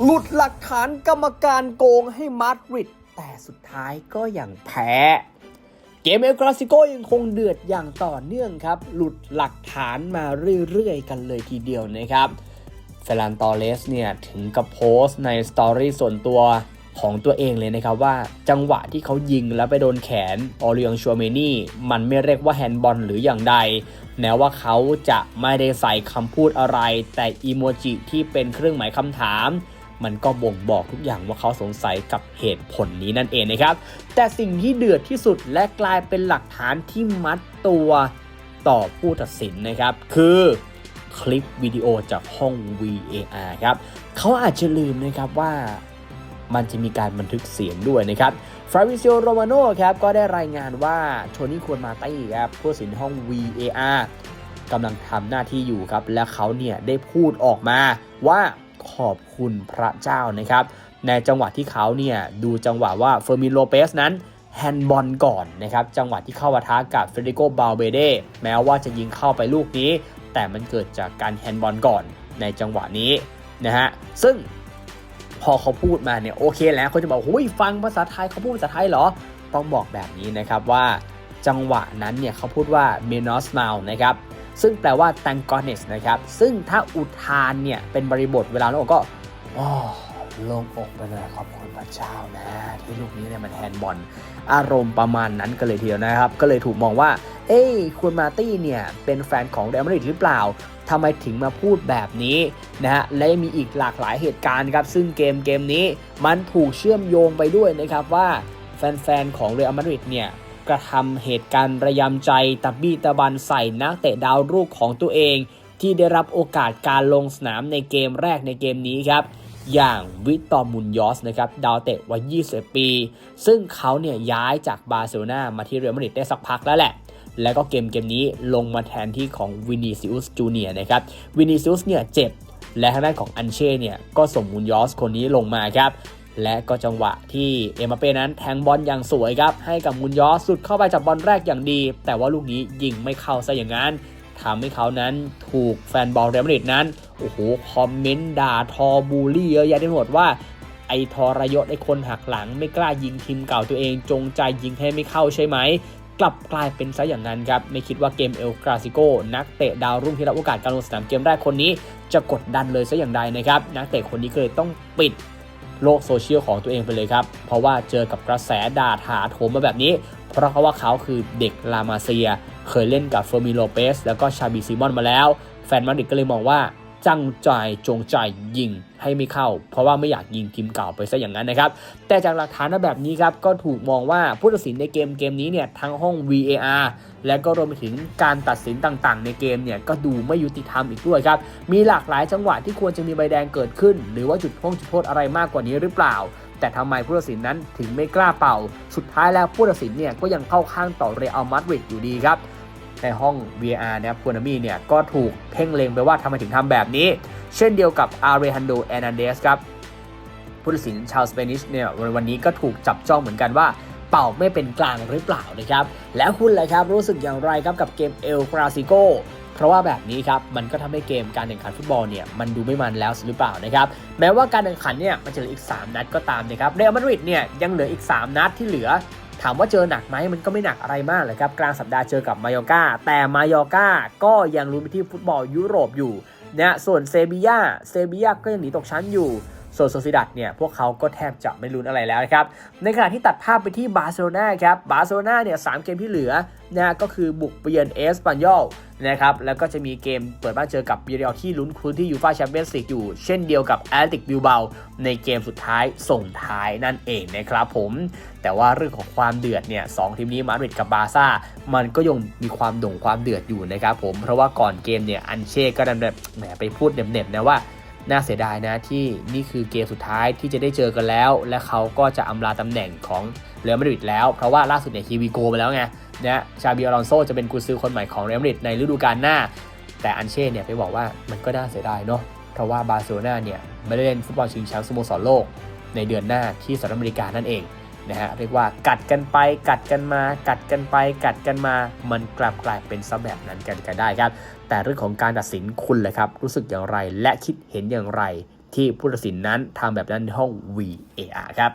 หลุดหลักฐานกรรมการโกงให้มาดริดแต่สุดท้ายก็ยังแพ้ เกมเอลคลาสิโกยังคงเดือดอย่างต่อเนื่องครับ หลุดหลักฐานมาเรื่อยๆ กันเลยทีเดียวนะครับเฟรนตอเลสเนี่ยถึงกับโพสต์ในสตอรี่ส่วนตัวของตัวเองเลยนะครับว่าจังหวะที่เขายิงแล้วไปโดนแขนออริองชัวเมนี่มันไม่เรียกว่าแฮนด์บอลหรืออย่างใด แม้ว่าเขาจะไม่ได้ใส่คำพูดอะไร แต่อีโมจิที่เป็นเครื่องหมายคำถาม มันก็บ่งบอกทุกอย่างว่าเขาสงสัยกับเหตุผลนี้นั่นเองนะครับ แต่สิ่งที่เดือดที่สุดและกลายเป็นหลักฐานที่มัดตัวต่อผู้ตัดสินนะครับ คือคลิปวิดีโอจากห้อง VAR ครับเขาอาจจะลืมนะครับว่ามันจะมีการบันทึกเสียงด้วยนะครับฟราวิซิโอโรมาโนครับก็ได้รายงานว่าโทนี่ควรมาตี้ครับผู้สินห้อง VAR กำลังทำหน้าที่อยู่ครับ และเขาเนี่ยได้พูดออกมาว่า ขอบคุณพระเจ้านะครับ ในจังหวะที่เขาเนี่ยดูจังหวะว่าเฟอร์มิโลเปสนั้นแฮนด์บอลก่อนนะครับ จังหวะที่เข้าปะทะกับเฟเดริโกบาลเบเดแม้ว่าจะยิงเข้าไปลูกนี้ แต่มันเกิดจากการแฮนด์บอลก่อนในจังหวะนี้นะฮะ ซึ่งพอเขาพูดมาเนี่ยโอเคแล้วเขาจะบอกหุยฟังภาษาไทยเขาพูดภาษาไทยเหรอ ต้องบอกแบบนี้นะครับว่าจังหวะนั้นเนี่ยเขาพูดว่า m e n o s m a l นะครับ ซึ่งแปลว่า thank goodness นะครับ ซึ่งถ้าอุทานเนี่ย เป็นบริบทเวลาเราก็อ๋อโลงอกไปเลยขอบคุณพระเจ้านะ ที่ลูกนี้เนี่ยมันแฮนด์บอลอารมณ์ประมาณนั้นกันเลยทีเดียวนะครับ ก็เลยถูกมองว่า เอ้ยคุณมาตี้เนี่ย เป็นแฟนของเรอัลมาดริดหรือเปล่าทำไมถึงมาพูดแบบนี้นะฮะและมีอีกหลากหลายเหตุการณ์ครับ ซึ่งเกมเกมนี้มันถูกเชื่อมโยงไปด้วยนะครับว่าแฟนๆของเรอัลมาดริดเนี่ย กระทำเหตุการณ์ระยำใจตะบี้ตะบันใส่นักเตะดาวรุ่งของตัวเอง ที่ได้รับโอกาสการลงสนามในเกมแรกในเกมนี้ครับ อย่างวิตตอมุนยอสนะครับดาวเตะวัย21ปี ซึ่งเขาเนี่ยย้ายจากบาร์เซโลนามาที่เรอัลมาดริดได้สักพักแล้วแหละแล้วก็เกมเกมนี้ลงมาแทนที่ของวินิซิอุสจูเนียนะครับวินิซิอุสเนี่ยเจ็บ และทางด้านของอันเช่เนี่ยก็ส่งมุนยอสคนนี้ลงมาครับ และก็จังหวะที่เอ็มบัปเป้นั้นแทงบอลอย่างสวยครับให้กับมุนยอสุดเข้าไปจับบอลแรกอย่างดี แต่ว่าลูกนี้ยิงไม่เข้าซะอย่างนั้นทำให้เขานั้นถูกแฟนบอลเรอัลมาดริดนั้นโอ้โหคอมเมนต์ด่าทอบูลลี่เยอะแยะไปหมดว่าไอ้ทรยศไอคนหักหลังไม่กล้ายิงทีมเก่าตัวเองจงใจยิงให้ไม่เข้าใช่ไหมกลับกลายเป็นซะอย่างนั้นครับ ไม่คิดว่าเกมเอลกราซิโกนักเตะดาวรุ่งที่รับโอกาสการลงสนามเกมแรกคนนี้ จะกดดันเลยซะอย่างใดนะครับ นักเตะคนนี้เลยต้องปิด โลกโซเชียลของตัวเองไปเลยครับ เพราะว่าเจอกับกระแสด่าถาโถมมาแบบนี้ เพราะเขาว่าเขาคือเด็กลามาเซีย เคยเล่นกับเฟอร์มิโลเปสแล้วก็ชาบีซิมอนมาแล้ว แฟนมาดริดก็เลยมองว่า จังใจจงใจยิงให้ไม่เข้า เพราะว่าไม่อยากยิงทีมเก่าไปซะอย่างนั้นนะครับ แต่จากหลักฐานแบบนี้ครับก็ถูกมองว่าผู้ตัดสินในเกมเกมนี้เนี่ยทั้งห้อง VAR และก็รวมไปถึงการตัดสินต่างๆ ในเกมเนี่ยก็ดูไม่ยุติธรรมอีกด้วยครับ มีหลากหลายจังหวะที่ควรจะมีใบแดงเกิดขึ้น หรือว่าจุดโทษจุดโทษอะไรมากกว่านี้หรือเปล่าแต่ทำไมผู้ตัดสินนั้นถึงไม่กล้าเป่า สุดท้ายแล้วผู้ตัดสินเนี่ยก็ยังเข้าข้างต่อเรอัลมาดริดอยู่ดีครับ ในห้อง VR นะครับคูนามีเนี่ยก็ถูกเพ่งเล็งไปว่าทำไมถึงทำแบบนี้ เช่นเดียวกับอาร์เรฮันโดแอนันเดสครับผู้ตัดสินชาวสเปนิชเนี่ยวันนี้ก็ถูกจับจ้องเหมือนกันว่าเป่าไม่เป็นกลางหรือเปล่านะครับ แล้วคุณล่ะครับรู้สึกอย่างไรครับกับเกมเอลคราซิโกเพราะว่าแบบนี้ครับ มันก็ทำให้เกมการแข่งขันฟุตบอลเนี่ยมันดูไม่มันแล้วหรือเปล่านะครับ แม้ว่าการแข่งขันเนี่ยมันจะเหลืออีก 3 นัดก็ตามนะครับเรอัลมาดริดเนี่ยยังเหลืออีก 3 นัดที่เหลือ ถามว่าเจอหนักไหมมันก็ไม่หนักอะไรมากเลยครับกลางสัปดาห์เจอกับมายอกาแต่มายอกาก็ยังลุ้นไปที่ฟุตบอลยุโรปอยู่นะส่วนเซบียาเซบียาก็ยังหนีตกชั้นอยู่ ส่วนโซซิดัดเนี่ยพวกเขาก็แทบจะไม่ลุ้นอะไรแล้วนะครับ ในขณะที่ตัดภาพไปที่บาร์เซโลนาครับ บาร์เซโลนาเนี่ยสามเกมที่เหลือนะก็คือบุกไปเยือนเอสปันยอลนะครับแล้วก็จะมีเกมเปิดบ้านเจอกับบีเรียลที่ลุ้นพื้นที่ยูฟ่าแชมเปี้ยนส์ลีกอยู่ เช่นเดียวกับแอตติกบิลเบาในเกมสุดท้ายส่งท้ายนั่นเองนะครับผม แต่ว่าเรื่องของความเดือดเนี่ยสองทีมนี้มาดริดกับบาซ่า มันก็ยังมีความโด่งความเดือดอยู่นะครับผมเพราะว่าก่อนเกมเนี่ยอันเช่ก็ดันแบบแหมไปพูดเน็บๆนะว่า น่าเสียดายนะที่นี่คือเกมสุดท้ายที่จะได้เจอกันแล้ว และเขาก็จะอำลาตำแหน่งของเรอัลมาดริดแล้ว เพราะว่าล่าสุดเนี่ยฮีวีโกไปแล้วไงนะชาบิอลอนโซจะเป็นกุญซือคนใหม่ของเรอัลมาดริดในฤดูกาลหน้า แต่อันเช่เนี่ยไปบอกว่ามันก็น่าเสียดายเนาะเพราะว่าบาร์เซโลนาเนี่ยไม่ได้เล่นฟุตบอลชิงแชมป์สโมสรโลก ในเดือนหน้าที่สหรัฐอเมริกานั่นเอง นะฮะเรียกว่ากัดกันไปกัดกันมา กัดกันไป กัดกันมา มันกลับกลายเป็นซะแบบนั้นกันก็ได้ครับ แต่เรื่องของการตัดสินคุณเลยครับ รู้สึกอย่างไรและคิดเห็นอย่างไร ที่ผู้ตัดสินนั้นทำแบบนั้นในห้อง VAR ครับ